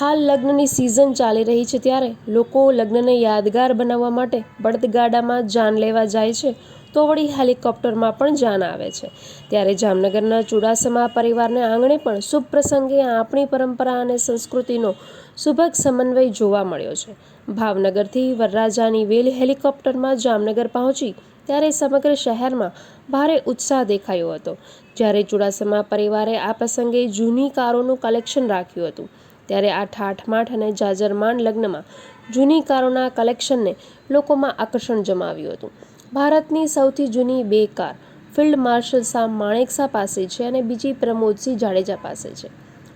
હાલ લગ્નની સિઝન ચાલી રહી છે ત્યારે લોકો લગ્નને યાદગાર બનાવવા માટે બળદગાડામાં જાન લેવા જાય છે. તો વળી હેલિકોપ્ટરમાં પણ જાન આવે છે. ત્યારે જામનગરના ચુડાસમા પરિવારને આંગણે પણ શુભ પ્રસંગે આપણી પરંપરા અને સંસ્કૃતિનો સુભગ સમન્વય જોવા મળ્યો છે. ભાવનગરથી વરરાજાની વેલ હેલિકોપ્ટરમાં જામનગર પહોંચી ત્યારે સમગ્ર શહેરમાં ભારે ઉત્સાહ દેખાયો હતો. જ્યારે ચુડાસમા પરિવારે આ પ્રસંગે જૂની કારોનું કલેક્શન રાખ્યું હતું. ત્યારે આ ઠાઠમાઠ અને જાજરમાન લગ્નમાં જૂની કારોના કલેક્શનને લોકોમાં આકર્ષણ જમાવ્યું હતું. ભારતની સૌથી જૂની બે car, field marshal Shah Manekshaw પાસે છે અને બીજી પ્રમોદસિંહ જાડેજા પાસે છે.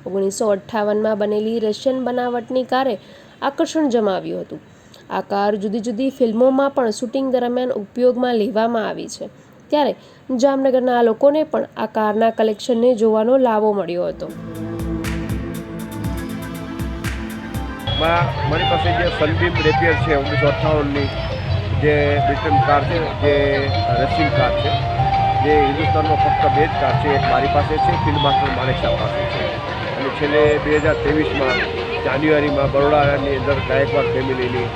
ઓગણીસો અઠ્ઠાવનમાં બનેલી રશિયન બનાવટની કારે આકર્ષણ જમાવ્યું હતું. આ કાર જુદી જુદી ફિલ્મોમાં પણ શૂટિંગ દરમિયાન ઉપયોગમાં લેવામાં આવી છે. ત્યારે જામનગરના લોકોને પણ આ કારના કલેક્શનને જોવાનો લાવો મળ્યો હતો. માં મારી પાસે જે સનબીમ રેપિયર છે, ઓગણીસો અઠ્ઠાવનની જે બ્રિટન કાર છે, જે રશિયન કાર છે, જે હિન્દુસ્તાનમાં ફક્ત બે જ કાર છે, એક મારી પાસે છે, ફિલ્ડ માસ્ટર માણેકશા પાસે છે. અને છેલ્લે બે હજાર ત્રેવીસમાં જાન્યુઆરીમાં બરોડાની અંદર ગાયકવાડ ફેમિલીની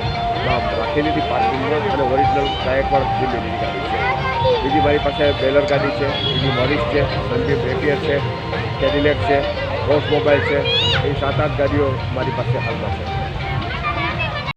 રાખેલી હતી પાર્કિંગમાં અને ઓરિજિનલ ગાયકવાડ ફેમિલીની ગાડી છે. બીજી મારી પાસે બેલર ગાડી છે, બીજી મોરિસ છે સનબીમ રેપિયર છે કેડિલેક છે રોસ મોબાઈલ છે. એ સાત આઠ ગાડીઓ મારી પાસે હાલમાં છે.